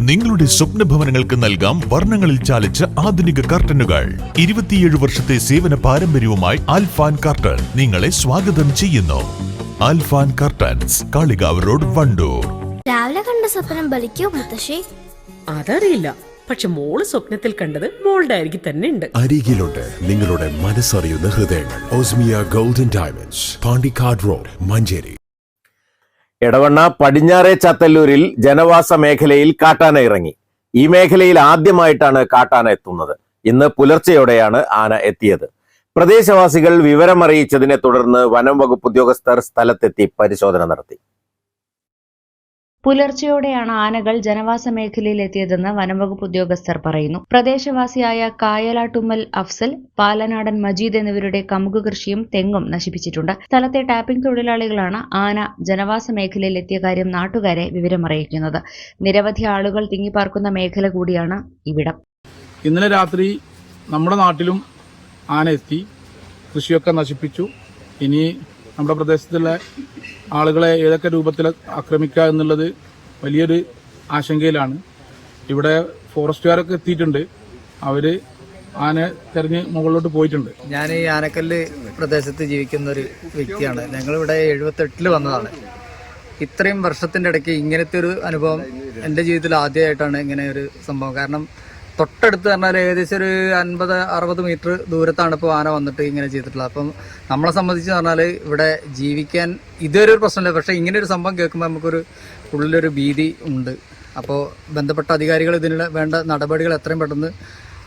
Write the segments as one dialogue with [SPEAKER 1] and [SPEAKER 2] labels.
[SPEAKER 1] നിങ്ങളുടെ സ്വപ്ന ഭവനങ്ങൾക്ക് നൽകാം വർണങ്ങളിൽ ചാലിച്ച ആധുനിക കർട്ടനുകൾ. ഇരുപത്തിയേഴ് വർഷത്തെ സേവന പാരമ്പര്യവുമായി ആൽഫാൻ കർട്ടൻ നിങ്ങളെ സ്വാഗതം ചെയ്യുന്നു. Alfan curtains Kalikavu road Wandoor.
[SPEAKER 2] രാവിലെ കണ്ട സ്വപ്നം ബലിക്കോ മുത്തശ്ശി?
[SPEAKER 3] അതറിയില്ല. പക്ഷെ മോൾ സ്വപ്നത്തിൽ കണ്ടത് മോളുടെ അരികിൽ തന്നെ ഉണ്ട്.
[SPEAKER 4] അരികിലുണ്ട് നിങ്ങളുടെ മനസ്സറിയുന്ന ഹൃദയങ്ങൾ. Osmia golden diamonds Pandikkad road Manjeri.
[SPEAKER 5] Edavanna പടിഞ്ഞാറെ ചത്തല്ലൂരിൽ ജനവാസ മേഖലയിൽ കാട്ടാന ഇറങ്ങി. ഈ മേഖലയിൽ ആദ്യമായിട്ടാണ് കാട്ടാന എത്തുന്നത്. ഇന്ന് പുലർച്ചെയോടെയാണ് ആന എത്തിയത്. പ്രദേശവാസികൾ വിവരമറിയിച്ചതിനെ തുടർന്ന് വനം വകുപ്പ് ഉദ്യോഗസ്ഥർ സ്ഥലത്തെത്തി പരിശോധന നടത്തി.
[SPEAKER 6] പുലർച്ചെയോടെയാണ് ആനകൾ ജനവാസ മേഖലയിൽ എത്തിയതെന്ന് വനംവകുപ്പ് ഉദ്യോഗസ്ഥർ പറയുന്നു. പ്രദേശവാസിയായ കായലാട്ടുമ്മൽ അഫ്സൽ പാലനാടൻ മജീദ് എന്നിവരുടെ കമുക് കൃഷിയും തെങ്ങും നശിപ്പിച്ചിട്ടുണ്ട്. സ്ഥലത്തെ ടാപ്പിംഗ് തൊഴിലാളികളാണ് ആന ജനവാസ മേഖലയിൽ എത്തിയ കാര്യം നാട്ടുകാരെ വിവരമറിയിക്കുന്നത്. നിരവധി ആളുകൾ തിങ്ങിപ്പാർക്കുന്ന മേഖല കൂടിയാണ് ഇവിടം.
[SPEAKER 7] ഇന്നലെ രാത്രി നമ്മുടെ നാട്ടിലും ആന എത്തി കൃഷിയൊക്കെ നശിപ്പിച്ചു. ഇനി നമ്മുടെ പ്രദേശത്തുള്ള ആളുകളെ ഏതൊക്കെ രൂപത്തിൽ ആക്രമിക്കുക എന്നുള്ളത് വലിയൊരു ആശങ്കയിലാണ്. ഇവിടെ ഫോറസ്റ്റുകാരൊക്കെ എത്തിയിട്ടുണ്ട്. അവർ ആന തെരഞ്ഞ് മുകളിലോട്ട് പോയിട്ടുണ്ട്.
[SPEAKER 8] ഞാൻ ഈ ആനക്കല്ല് പ്രദേശത്ത് ജീവിക്കുന്ന ഒരു വ്യക്തിയാണ്. ഞങ്ങളിവിടെ എഴുപത്തെട്ടിൽ വന്നതാണ്. ഇത്രയും വർഷത്തിന്റെ ഇടയ്ക്ക് ഇങ്ങനത്തെ ഒരു അനുഭവം എന്റെ ജീവിതത്തിൽ ആദ്യമായിട്ടാണ് ഇങ്ങനെ ഒരു സംഭവം. കാരണം തൊട്ടടുത്ത് പറഞ്ഞാൽ ഏകദേശം ഒരു അൻപത് അറുപത് മീറ്റർ ദൂരത്താണ് ഇപ്പോൾ ആന വന്നിട്ട് ഇങ്ങനെ ചെയ്തിട്ടുള്ളത്. അപ്പം നമ്മളെ സംബന്ധിച്ച് പറഞ്ഞാൽ ഇവിടെ ജീവിക്കാൻ ഇതുവരെ ഒരു പ്രശ്നമില്ല. പക്ഷേ ഇങ്ങനെ ഒരു സംഭവം കേൾക്കുമ്പോൾ നമുക്കൊരു ഉള്ളിലൊരു ഭീതി ഉണ്ട്. അപ്പോൾ ബന്ധപ്പെട്ട അധികാരികൾ ഇതിനുള്ള വേണ്ട നടപടികൾ എത്രയും പെട്ടെന്ന്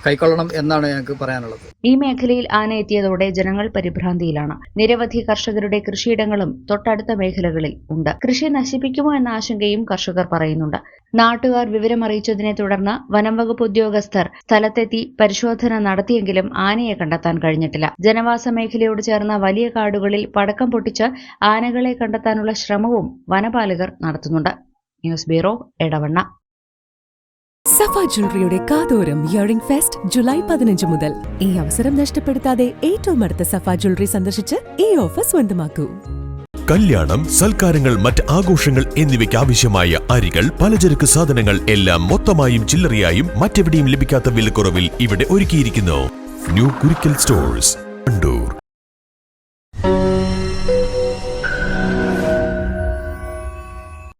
[SPEAKER 8] കൈക്കൊള്ളണം എന്നാണ് ഞങ്ങൾക്ക് പറയാനുള്ളത്.
[SPEAKER 6] ഈ മേഖലയിൽ ആന എത്തിയതോടെ ജനങ്ങൾ പരിഭ്രാന്തിയിലാണ്. നിരവധി കർഷകരുടെ കൃഷിയിടങ്ങളും തൊട്ടടുത്ത മേഖലകളിൽ ഉണ്ട്. കൃഷി നശിപ്പിക്കുമോ എന്ന ആശങ്കയും കർഷകർ പറയുന്നുണ്ട്. നാട്ടുകാർ വിവരമറിയിച്ചതിനെ തുടർന്ന് വനംവകുപ്പ് ഉദ്യോഗസ്ഥർ സ്ഥലത്തെത്തി പരിശോധന നടത്തിയെങ്കിലും ആനയെ കണ്ടെത്താൻ കഴിഞ്ഞിട്ടില്ല. ജനവാസ മേഖലയോട് ചേർന്ന വലിയ കാടുകളിൽ പടക്കം പൊട്ടിച്ച് ആനകളെ കണ്ടെത്താനുള്ള ശ്രമവും വനപാലകർ നടത്തുന്നുണ്ട്. News bureau Edavanna.
[SPEAKER 9] സഫ ജ്വല്ലറിയുടെ കാതോരം ഇയറിംഗ് ഫെസ്റ്റ് ജൂലൈ പതിനഞ്ച് മുതൽ. ഈ അവസരം നഷ്ടപ്പെടുത്താതെ ഏറ്റവും അടുത്ത സഫ ജ്വല്ലറി സന്ദർശിച്ച് ഈ ഓഫർ സ്വന്തമാക്കൂ.
[SPEAKER 1] കല്യാണം സൽക്കാരങ്ങൾ മറ്റ് ആഘോഷങ്ങൾ എന്നിവയ്ക്ക് ആവശ്യമായ അരികൾ പലചരക്ക് സാധനങ്ങൾ എല്ലാം മൊത്തമായും ചില്ലറയായും മറ്റെവിടെയും ലഭിക്കാത്ത വിലക്കുറവിൽ ഇവിടെ ഒരുക്കിയിരിക്കുന്നു. New Kurikkal stores Wandoor